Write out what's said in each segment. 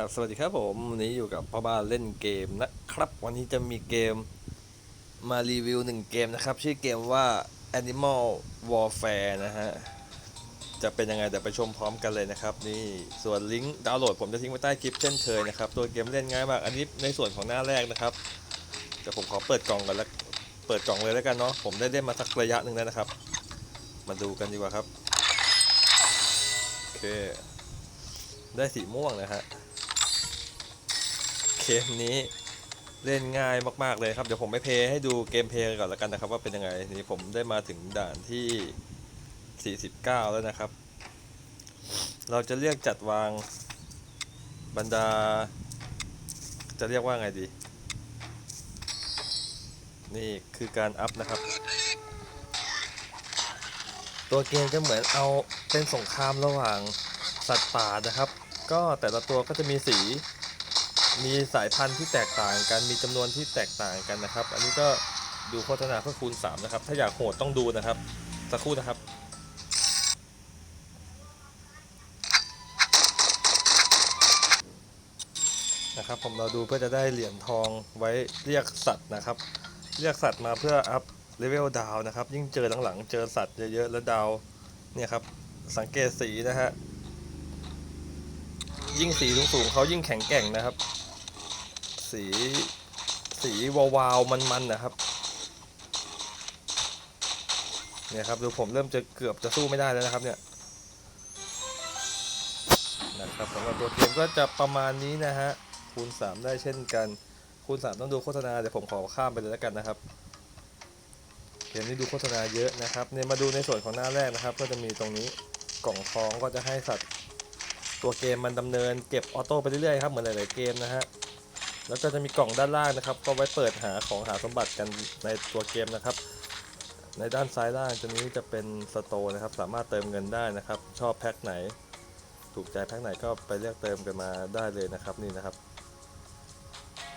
ครับสวัสดีครับผมวันนี้อยู่กับพ่อบ้านเล่นเกมนะครับ วันนี้จะมีเกมมารีวิวหนึ่งเกมนะครับ ชื่อเกมว่า Animal Warfare นะฮะ จะเป็นยังไงเดี๋ยวไปชมพร้อมกันเลยนะครับ นี่ส่วนลิงก์ดาวน์โหลดผมจะทิ้งไว้ใต้คลิปเช่นเคยนะครับ ตัวเกมเล่นง่ายมาก อันนี้ในส่วนของหน้าแรกนะครับเดี๋ยวผมขอเปิดกล่องกันแล้วเปิดกล่องเลยแล้วกันเนาะผมได้เล่นมาสักระยะหนึ่งแล้วนะครับ มาดูกันดีกว่าครับโอเคได้สีม่วงนะฮะ เกมนี้เล่นง่ายมากๆเลยครับ เดี๋ยวผมไปเพย์ให้ดูเกมเพย์ก่อนล้วกันนะครับ ว่าเป็นยังไงนี่ผมได้มาถึงด่านที่ 49 แล้วนะครับ เราจะเรียกจัดวางบรรดา จะเรียกว่าไงดี นี่คือการอัพนะครับ ตัวเกมจะเหมือนเอาเป็นสงครามระหว่างสัตว์ป่านะครับ ก็แต่ละตัวก็จะมีสี มีสายพันธุ์ที่แตกต่างกัน มีจำนวนที่แตกต่างกันนะครับ อันนี้ก็ดูโฆษณาเพื่อคูณ 3 นะครับ ถ้าอยากโหดต้องดูนะครับ สักครู่นะครับนะครับผมเราดูเพื่อจะได้เหรียญทองไว้เรียกสัตว์นะครับ เรียกสัตว์มาเพื่ออัพเลเวลดาวนะครับ ยิ่งเจอหลังๆเจอสัตว์เยอะๆแล้วดาวเนี่ยครับสังเกตสีนะฮะยิ่งสีสูงๆเขายิ่งแข็งแกร่งนะครับ สีสีวาวๆมันๆนะครับเนี่ยครับดูผมเริ่มจะเกือบจะสู้ไม่ได้แล้วนะครับเนี่ยนะครับสำหรับตัวเกมก็จะประมาณนี้นะฮะคูณ 3 ได้เช่นกัน คูณ 3 ต้องดูโฆษณาเดี๋ยวผมขอข้ามไปเลยแล้วกันนะครับเกมนี้ดูโฆษณาเยอะนะครับเนี่ยมาดูในส่วนของหน้าแรกนะครับ ก็จะมีตรงนี้กล่องทองก็จะให้สัตว์ตัวเกมมันดำเนินเก็บออโต้ไปเรื่อยๆครับเหมือนหลายๆเกมนะฮะ แล้วก็จะมีกล่องด้านล่างนะครับ ก็ไว้เปิดหาของหาสมบัติกันในตัวเกมนะครับ ในด้านซ้ายล่างตัวนี้จะเป็นสโตร์นะครับ สามารถเติมเงินได้นะครับ ชอบแพ็คไหน ถูกใจแพ็คไหนก็ไปเลือกเติมกันมาได้เลยนะครับนี่นะครับ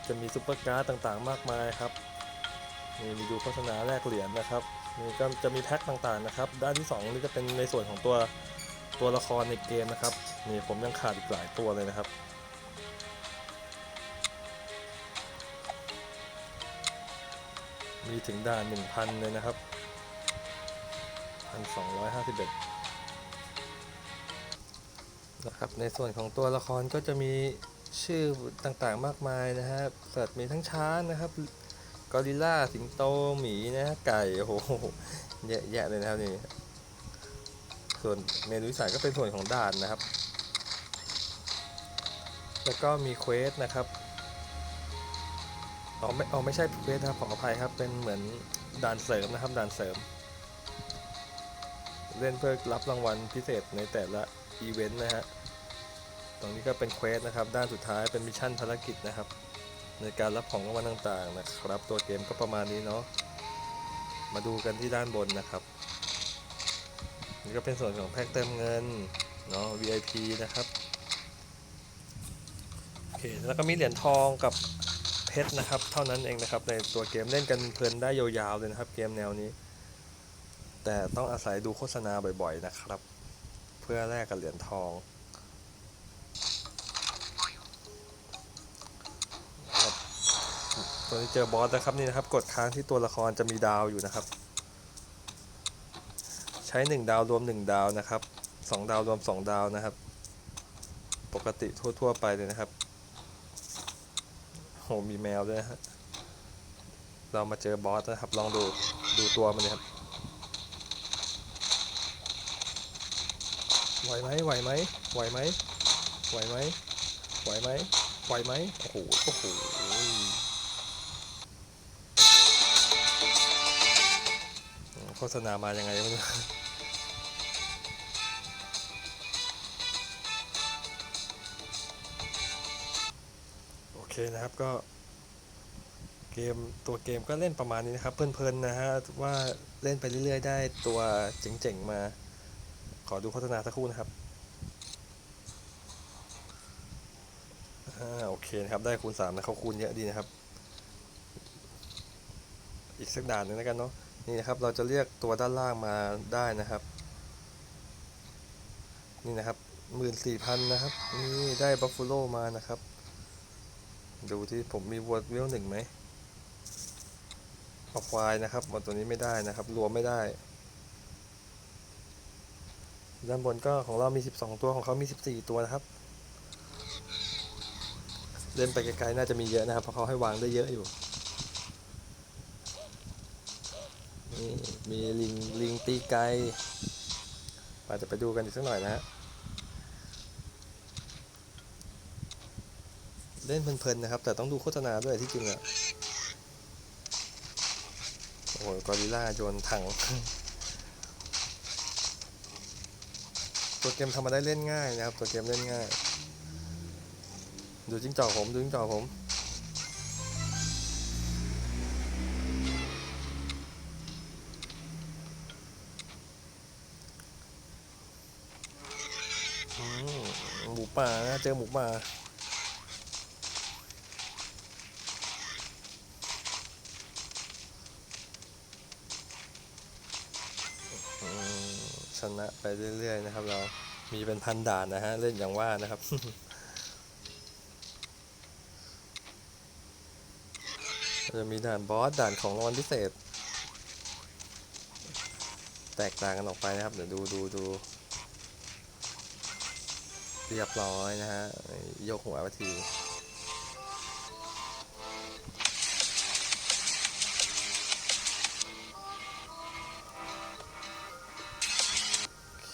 จะมีซุปเปอร์การ์ดต่างๆ มากมายครับนี่มีดูโฆษณาแลกเหรียญนะครับนี่ก็จะมีแพ็คต่างๆนะครับ ด้านที่สองนี่จะเป็นในส่วนของตัวตัวละครในเกมนะครับนี่ผมยังขาดอีกหลายตัวเลยนะครับ มีถึงด่าน1,000 เลยนะครับ 1,251 นะครับ ในส่วนของตัวละครก็จะมีชื่อต่างๆมากมายนะฮะสัตว์มีทั้งช้างนะครับ กอริลลาสิงโต หมีนะ ไก่ โอ้โห เยอะแยะเลยนะครับนี่ ส่วนเมนูสัยก็เป็นส่วนของด่านนะครับ แล้วก็มีเควสนะครับ อ๋อไม่อ๋อไม่ใช่เควสนะครับขออภัยครับ เป็นเหมือนด่านเสริมนะครับด่านเสริม เล่นเพื่อรับรางวัลพิเศษในแต่ละอีเวนต์นะฮะตรงนี้ก็เป็นเควสนะครับ ด้านสุดท้ายเป็นมิชชั่นภารกิจนะครับ ในการรับของรางวัลต่างๆนะครับ ตัวเกมก็ประมาณนี้เนาะมาดูกันที่ด้านบนนะครับ นี่ก็เป็นส่วนของแพ็กเติมเงินเนาะ VIP นะครับโอเคแล้วก็มีเหรียญทองกับ ชรนะครับ เท่านั้นเองนะครับ ในตัวเกมเล่นกันเพลินได้ยาวๆเลยนะครับ เกมแนวนี้ แต่ต้องอาศัยดูโฆษณาบ่อยๆนะครับ เพื่อแลกกับเหรียญทองตัวนี้เจอบอสนะครับนี่นะครับ กดค้างที่ตัวละครจะมีดาวอยู่นะครับ ใช้ 1 ดาวรวม 1 ดาวนะครับ 2 ดาวรวม 2 ดาวนะครับ ปกติทั่ว ๆ ไปเลยนะครับ โหมีแมวด้วยฮะ เรามาเจอบอสนะครับ ลองดู ดูตัวมันเลยครับ ไหวไหมไหวไหมไหวไหมไหวไหมไหวไหมไหวไหมโอ้โห โอ้โหโฆษณามายังไงไม่รู้ เคนะครับก็เกมตัวเกมก็เล่นประมาณนี้นะครับ เพลินๆนะฮะว่าเล่นไปเรื่อยๆ ได้ตัวเจ๋งๆมา ขอดูโฆษณาสักครู่นะครับอ่าโอเคนะครับ ได้คูณ3นะเขาคูณเยอะดีนะครับ อีกสักด่านหนึงแล้วกันเนาะนี่นะครับเราจะเรียกตัวด้านล่างมาได้นะครับ นี่นะครับหมื่นสี่พันนะครับ นี่ได้บัฟฟ a โลมานะครับ ดูที่ผมมีวัวเวลหนึ่งไหมเอาควายนะครับหมดตัวนี้ไม่ได้นะครับ รวมไม่ได้ ด้านบนก็ของเรามี 12 ตัวของเขามี 14 ตัวนะครับ เล่นไปไกลๆน่าจะมีเยอะนะครับ เพราะเขาให้วางได้เยอะอยู่นี่มีลิงลิงตีไกลอาจจะไปดูกันอีกสักหน่อยนะฮะ เล่นเพลินๆนะครับ แต่ต้องดูโฆษณาด้วยที่จริงอะโอ้โหกอริลล่าโยนถัง ตัวเกมทำมาได้เล่นง่ายนะครับ ตัวเกมเล่นง่าย ดูจิ้งจอกผม ดูจิ้งจอกผมอืมหมูป่านะเจอหมูป่า นะไปเรื่อย ๆ นะครับ เรามีเป็นพันด่านนะฮะ เล่นอย่างว่านะครับจะมีด่านบอสด่านของรางวัลพิเศษ แตกต่างกันออกไปนะครับ เดี๋ยวดูดูดูเรียบร้อยนะฮะ ยกหัวไปที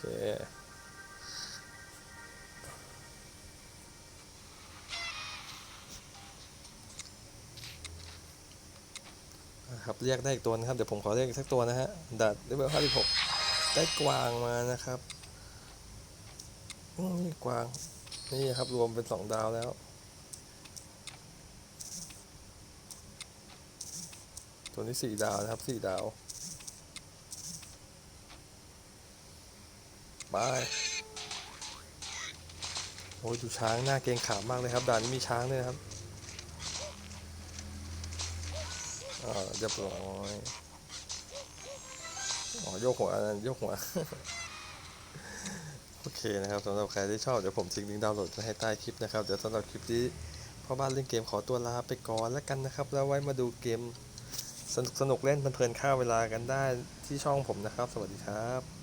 คครับเรียกได้อีกตัวนะครับ เดี๋ยวผมขอเรียกอีกสักตัวนะฮะดัดเลเวลห้าสิบหกได้กวางมานะครับนี่กวาง นี่ครับรวมเป็นสองดาวแล้วตัวนี้สี่ดาวนะครับสี่ดาว ไปโอ้ยดูช้างหน้าเกรงขามมากเลยครับด่านนี้มีช้างด้วยครับอ่าเรียบร้อยอ๋อโยกหัวโยกหัว โอเคนะครับสำหรับใครที่ชอบเดี๋ยวผมทิ้งลิงก์ดาวน์โหลดไว้ให้ใต้คลิปนะครับเดี๋ยวสำหรับคลิปนี้พ่อบ้านเล่นเกมขอตัวลาไปก่อนแล้วกันนะครับ แล้วไว้มาดูเกมสนุกสนุกเล่นเพลินๆฆ่าเวลากันได้ที่ช่องผมนะครับ สวัสดีครับ